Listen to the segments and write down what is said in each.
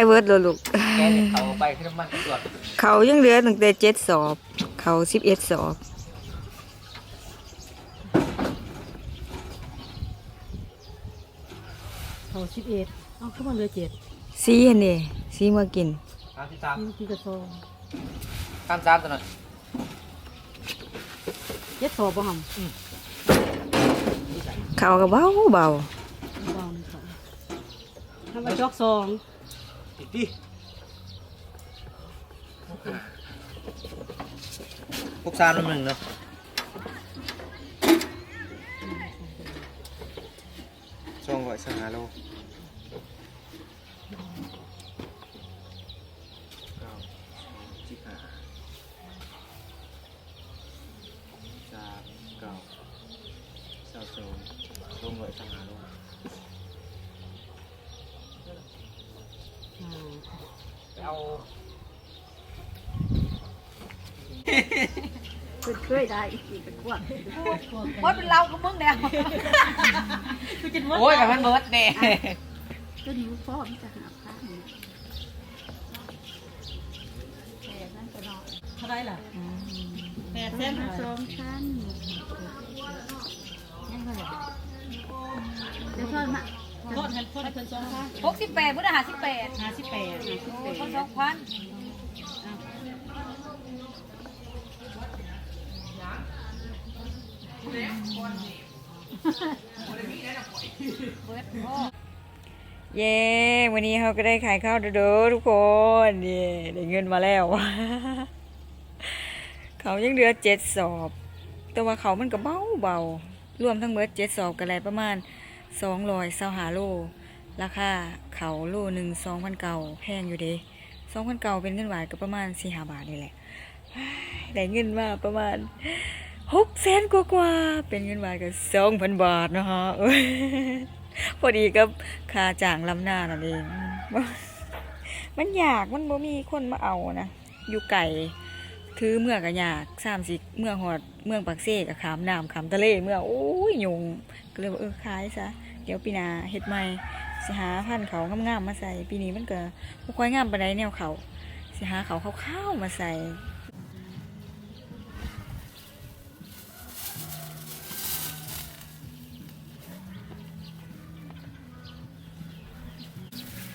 ายเวิร์ดเลยลูก แกเนี่ยเขาไปขึ้นน้ำมันตรวจเขายังเหลือตั้งแต่เจ็ดสอบ เขาสิบเอ็ดสอบ เขาสิบเอ็ดเอาเข้ามาเหลือเจ็ดซีอันนี้ซีมากิน สามสิบสามกินกี่กระซองสามสามตัวหน่อยเจ็ดสอบบ่หำเขาก็เบาเบาเบาหนึ่งสองทำมาจอกสอง อีกดิพวกสามน้ำหนึ่งเนาะช่องร้อยสหาโลเก้าสิบห้าสามเก้าสามสองช่องร้อยสหาโล อ่า เอา เคยได้อีกเป็นขวดมดเป็นเราก็มึงแล้วกูกินมดโอ้ยกับมันเบิร์ดเน่จนรู้พ่อมันจะหาข้าวเท่าไรล่ะแปดเส้นสองชั้นยังเท่าไหร่เดี๋ยวทอดมาทอดให้ทอดให้เพิ่นสองค่ะหกสิบแปดพุทธหาสิบแปดห้าสิบแปดห้าสิบโอ้แปดคนสองพัน เย้ วันนี้เขาก็ได้ขายข้าวเด้อทุกคนนี่ได้เงินมาแล้ว เขายังเหลือเจ็ดสอบ แต่ว่าเขามันก็เบาเบาๆรวมทั้งเบิดเจ็ดสอบกันแล้วประมาณสองร้อยเศ้าหาโล ราคาเขาโลหนึ่งสองพันเก่าแพงอยู่เด้สองพันเก่าเป็นเงินหวานก็ประมาณสี่ห้าบาทนี่แหละ ได้เงินมาประมาณ หกแสนกว่าๆเป็นเงินบาทก็สองพันบาทนะฮะพอดีกับค่าจ้างลำหน้านั่นเอง มันอยากมันบ่มีคนมาเอานะ อยู่ไก่ถือเมื่อก็ยากสามสิเมื่อหอดเมืองปากเซ่กับขามน้ำขามทะเลเมื่อโอ้ยยุงก็เลยว่าเออขายซะเดี๋ยวปีนาเฮ็ดใหม่สิหาพันเขางามๆมาใส่ ปีนี้มันก็บ่ค่อยงามปานใดแนวเขาสิหาเขาขาวๆมาใส่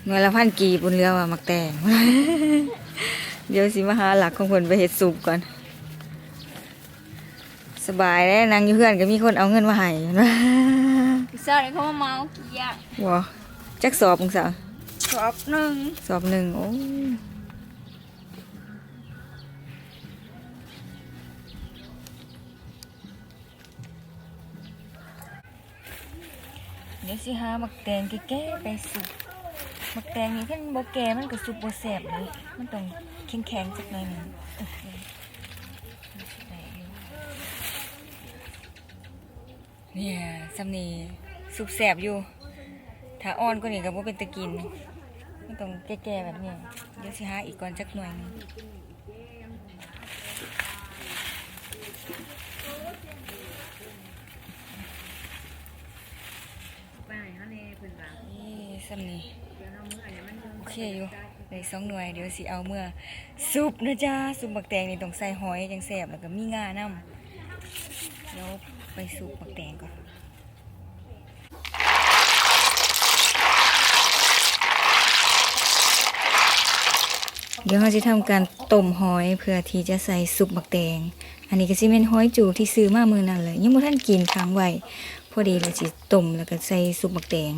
เงินละพันกีบบนเรือว่ามักแตงเดี๋ยวสิมาหาหลักของคนไปเฮ็ดสุปก่อน สบายแล้วนางอยู่เพื่อนก็มีคนเอาเงินมาให้นะเซอร์เขามาเมาเกียร์ว้าจักสอบมึงสาวชอบหนึ่งสอบหนึ่งโอ้เดี๋ยวสิหามักแตงแก่ๆไปสุ ปมักแตงนี่ขึ้นบ่แก่มันก็สุปบ่แซ่บเลยมันต้องแข็งๆสักหน่อยหนึงเนี่ยสำนีสุปแซ่บอยู่ ถ้าอ่อนกว่านี้ก็บ่เป็นตะกินมันต้องแก่ๆแบบนี้เดี๋ยวสิหาอีกก่อนจักหน่วยหนึงนี่สำนี เคอยู่ได้สองหน่วยเดี๋ยวสิเอาเมื่อซุปนะจ๊ะซุปบักแตงนี่ต้องใส่หอยจังแซ่บแล้วก็มีงาน้ำเดี๋ยวไปซุปบักแตงก่อนเดี๋ยวเราจะทำการต้มหอยเพื่อที่จะใส่ซุปบักแตง อันนี้ก็สิเป็นหอยจูที่ซื้อมามือนั่นเลยยังบ่ทันกินค้างไว้พอดีเลยสิต้มแล้วก็ใส่ซุปบักแตง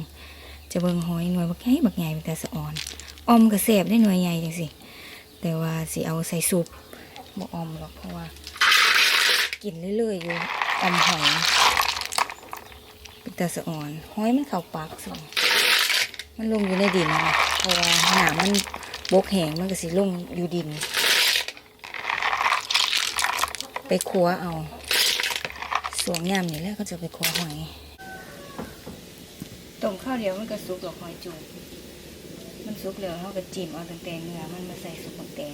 จะเบิ่งหอยหน่วยบักใหญ่บักใหญ่เป็นตาสะอ่อนออมก็แซ่บได้หน่วยใหญ่จังสิแต่ว่าสิเอาใส่ซุปบ่ออมหรอกเพราะว่า กินเรื่อยๆอยู่ออมหอยเป็นตาสะอ่อนหอยมันเข้าปากสิมันลงอยู่ในดินเพราะว่าหนามมันบกแหงมันก็สิลงอยู่ดิน ไปคัวเอาสวงยามนี่แหล้วก็จะไปคัวหอย ต้มข้าวเดียวมันก็สุกหรอกหอยจูบมันสุกหลือเขาก็จิ้มเอาตังแต่เนื้อมันมาใส่สุกตั้งแต่ง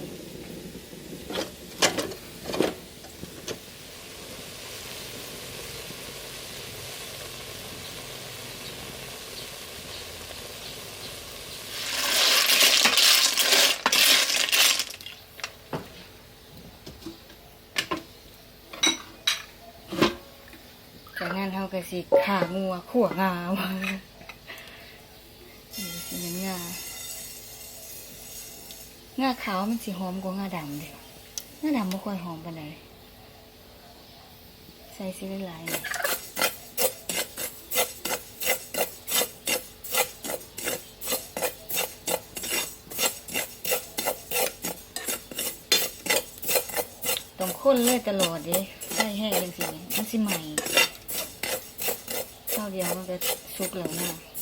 านั้นเขาก็สิขางัวขั่วงาว เป็นงางาขาวมันสิหอมกว่างาดำเด้งาดำไม่ค่อยหอมปานใดใส่สิหลายๆหน่อยต้องค้นเลยตลอดเด้ใส่แห้งจังสิมันสิใหม่เท่าเดียวมันก็สุกแล้วนะ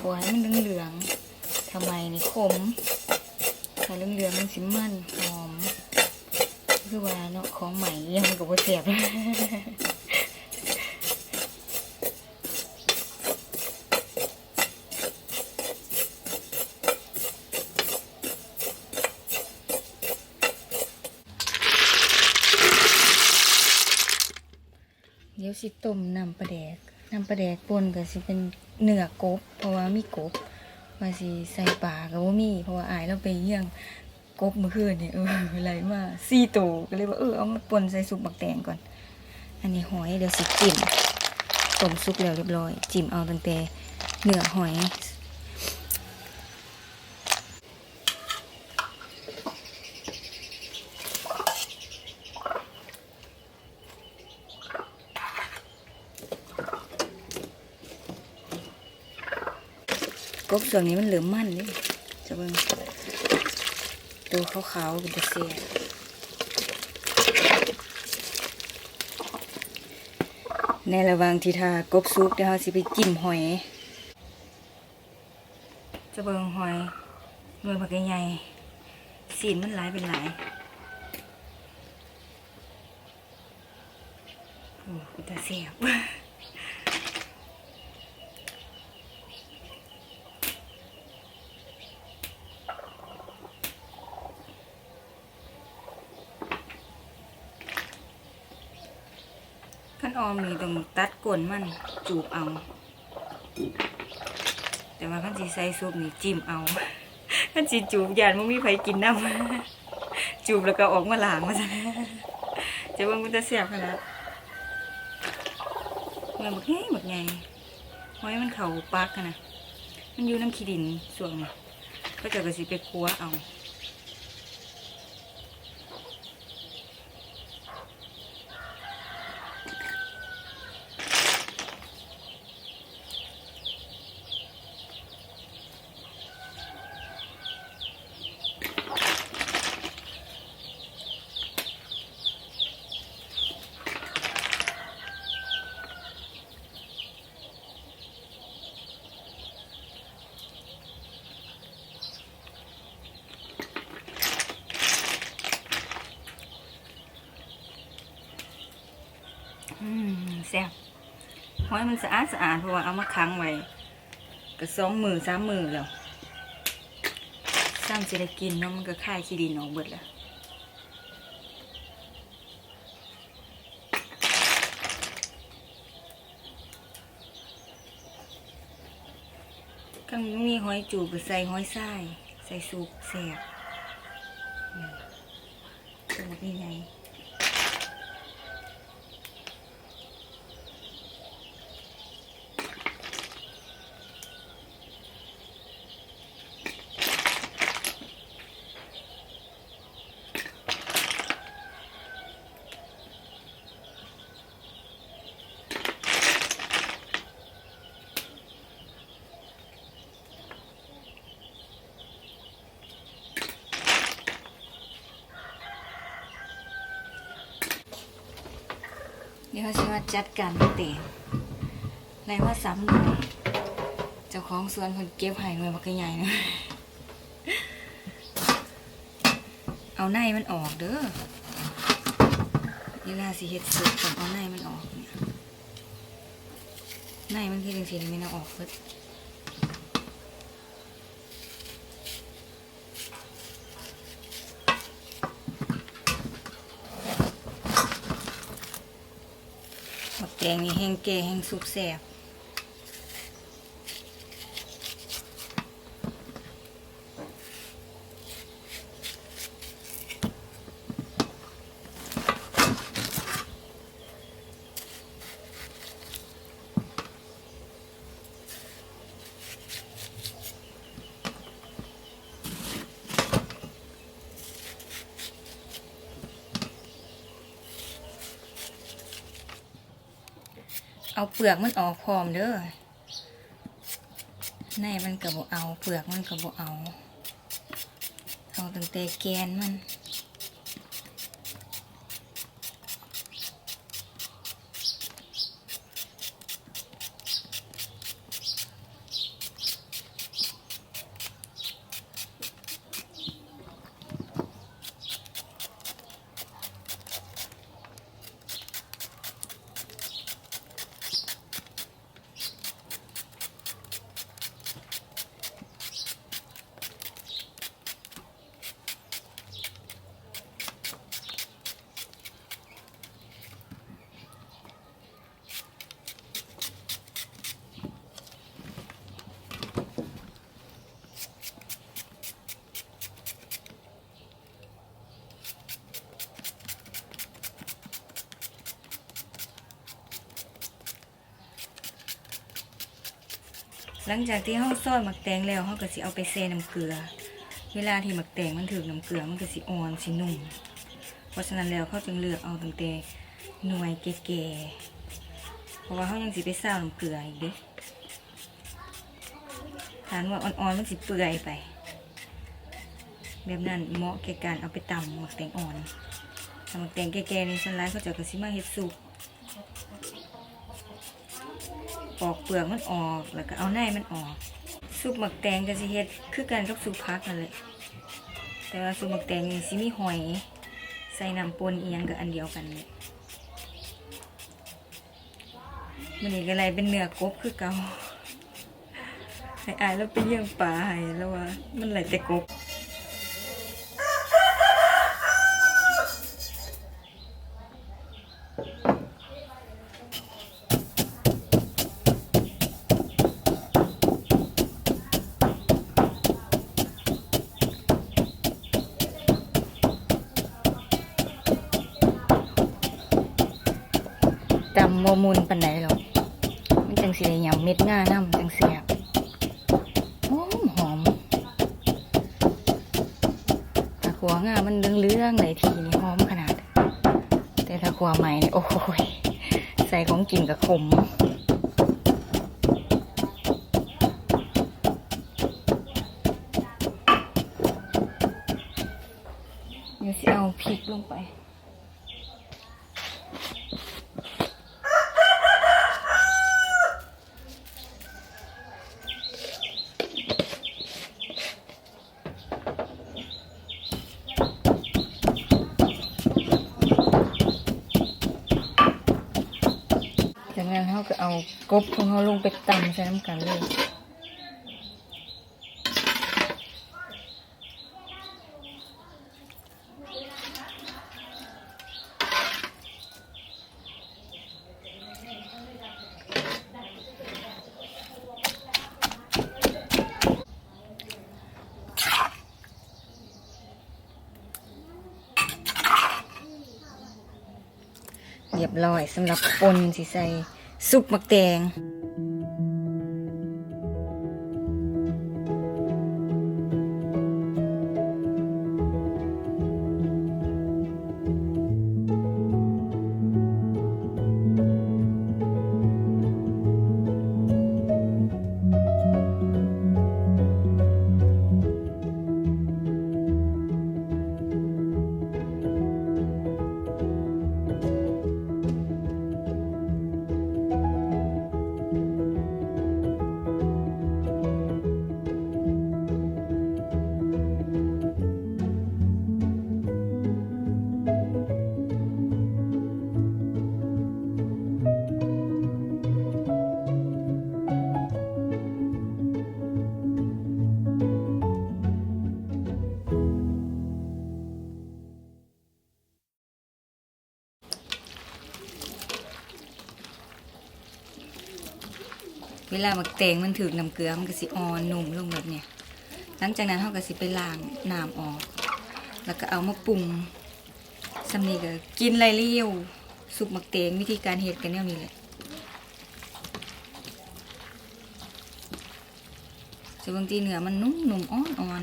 ต้องปล่อยให้มันเหลืองๆทำไมนี่ขมถ้าเหลืองๆมันสิมันหอม คือว่าเนาะของใหม่ยังกับว่าเสียบเดี๋ยวสิต้มน้ำปลาแดก น้ำปลาแดกป่นก็สิเป็นเนื้อกบ เพราะว่ามีกบว่าสิใส่ปลาก็บ่มี เพราะว่าอายเราไปเยี่ยงกบเมื่อคืนนี่เอออะไรมาสี่ตัวก็เลยว่าเออเอามาป่นใส่ซุปบักแตงก่อน อันนี้หอยเดี๋ยวสิจิ้มต้มซุปแล้วเรียบร้อย จิ้มเอาตั้งแต่เนื้อหอย กบส่วนนี้มันเหลือมมันเลยจะเบิ่งตัวขาวๆเป็นตะเสียในระหว่างที่ทากบซุกเดี๋ยวเราสิไปจิ้มหอย จะเบิ่งหอยหน่วยผักใหญ่สีนมันหลายเป็นหลายโอ้เป็นตาเสียบ ขั้นออมนี่ ตัดก้นมันจูบเอา แต่ว่าขั้นสีใส่ซุปนี่จิ้มเอาขั้นสีจูบยานมันมีไผกินน้ำจูบแล้วก็ออกมาหลางมาซะจะว่ามันจะเสียบขนาดเมื่อบักไงบักไงไว้มันเข่าปักนะมันอยู่น้ำขี้ดินส่วนนี้ก็จะกระสิไปคั่วเอา อืมแซ่บ หอยมันสะอาดสะอาดเพราะว่าเอามาค้างไว้ก็สองมือสามมือแล้วซ้ำจะได้กินเนาะมันก็ค่ายขี้ดินออกเบิดแล้วก็มีหอยจูบก็ใส่หอยทรายใส่ซุปแซ่บอืมตัวนี้ไง ดี๋ยวเขาจะมาจัดการเตะในว่าซ้ำเลยเจ้าของสวนคนเก็บไห่หน่วยบักใหญ่นะเอาในมันออกเด้อเวลาสิเฮ็ดสุกต้องเอาในมันออกเนี่ยในมันคือจังซี่ไม่เอาออกเพิ่ แกงนี่แห้งแกแห้งสุกแซ่บ เอาเปลือกมันออกพร้อมเด้อในมันก็บ่เอา เปลือกมันก็บ่เอาเอาตั้งแต่แกนมัน หลังจากที่เฮาซอยหมักแตงแล้วเฮาก็สิเอาไปเซน้ำเกลือ เวลาที่หมักแตงมันถึกน้ำเกลือมันก็สิอ่อนสินุ่ม เพราะฉะนั้นแล้วเขาจึงเลือกเอาตั้งแต่หน่วยแก่ๆเพราะว่าเขายังสิไปเศร้าน้ำเกลืออีกเด้ฐานว่าอ่อนๆมันสิเปื่อยไป แบบนั้นเหมาะแก่การเอาไปตำหมักแตงอ่อนถ้าหมักแตงแก่ๆในชั้นร้ายเขาจะกระซิมาเฮ็ดสุก ปอกเปลือกมันออก แล้วก็เอาในมันออก ซุปหมักแตงก็สิเฮ็ดคือกันกับซุปผักนั่นแหละแต่ว่าซุปหมักแตงนี่สิมีหอย ใส่น้ำปนเอียงกับอันเดียวกันเลยมันนี่ก็เลยเป็นเนื้อกบคือเก่าให้อายแล้วไปเลี้ยงปลาให้แล้วว่ามันไหลแต่กบ จำโมมุนปันไหนหรอกมันจังสียำเม็ดง่าน้ำจังเสียบหอมหอมถ้าขัวง่ามันเรื่องๆไหนทีนี่หอมขนาด แต่ถ้าขัวใหม่เนี่ยโอ้ยใส่ของกินกับขมเดี๋ยวสิเอาพริกลงไป เขาก็เอากบของเขาลงไปตำใส่น้ำกันเลยเรียบร้อยสำหรับปนสิใส่ ซุปมักแตงามักแตงมันถือน้ำเกลือมันก็สิอ่อนนุ่มลงแบบเนี้ยหลังจากนั้นเขาก็สิไปล้างน้ำออก แล้วก็เอามาปรุงสำนีก็กินไรเลี้ยวซุปมักแตงวิธีการเฮ็ดกันแนวนี้แหละส่วนบางทีเนื้อมันนุ่มนุ่มอ่อนอ่อน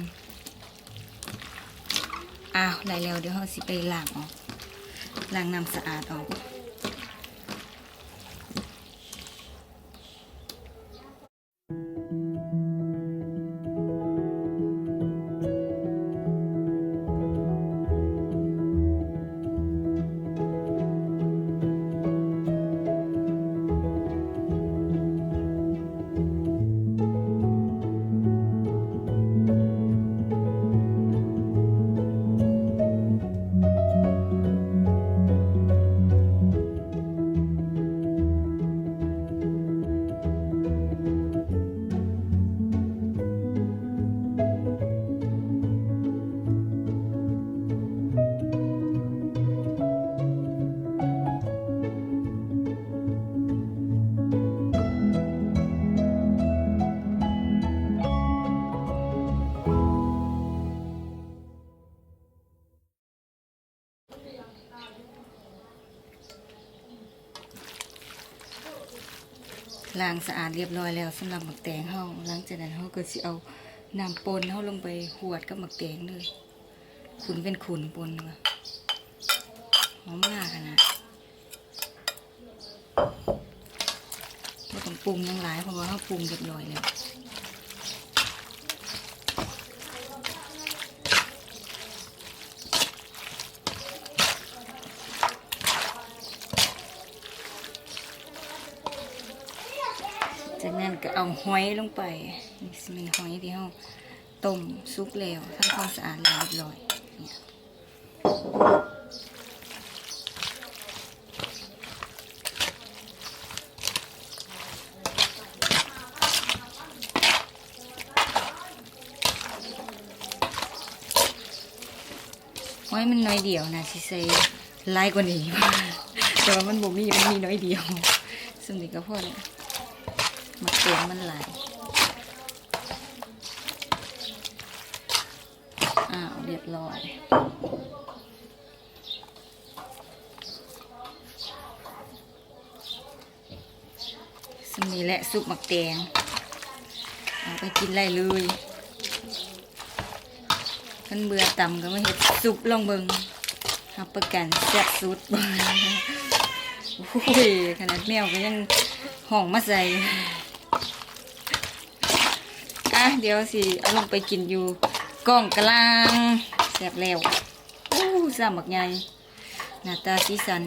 อ้าวไรแล้วเดี๋ยวเขาสิไปล้างออกล้างน้ำสะอาดออก ล้างสะอาดเรียบร้อยแล้วสำหรับหมักแตงเฮาหลังจากนั้นเฮาก็สิเอาน้ำปนเฮาลงไปหวดกับหมักแตงเลยขุนเป็นขุนปนว่ะหอมมากนาดบ่ต้องปรุงยังหลายเพราะว่าเฮาปรุงเรียบร้อยแล้ว จากนั้นก็เอาหอยลงไปนี่สิเป็นหอยที่เราต้มซุกแล้วทำความสะอาดแล้วเรียบร้อยเนี่ยหอยมันน้อยเดียวนะสิใส่ลายกว่านี้แต่ว่ามันบ่มีมันมีน้อยเดียวซึ่งนี่ก็พอแล้ว มันเต็มมันไหลอ้าวเรียบร้อยสมีและซุปหมักแตงเอาไปกินได้เลยมันเบื่อต่ำก็ไมาเห็ดซุปลองเบิงหับประกันแซ่บสุดโอ้ยขนาดแมวก็ยังห้องมาใส่ เดี๋ยวสิเอาลงไปกินอยู่กล่องกลางแซ่บแล้วอู้สามักใหญ่หน้าตาสีสัน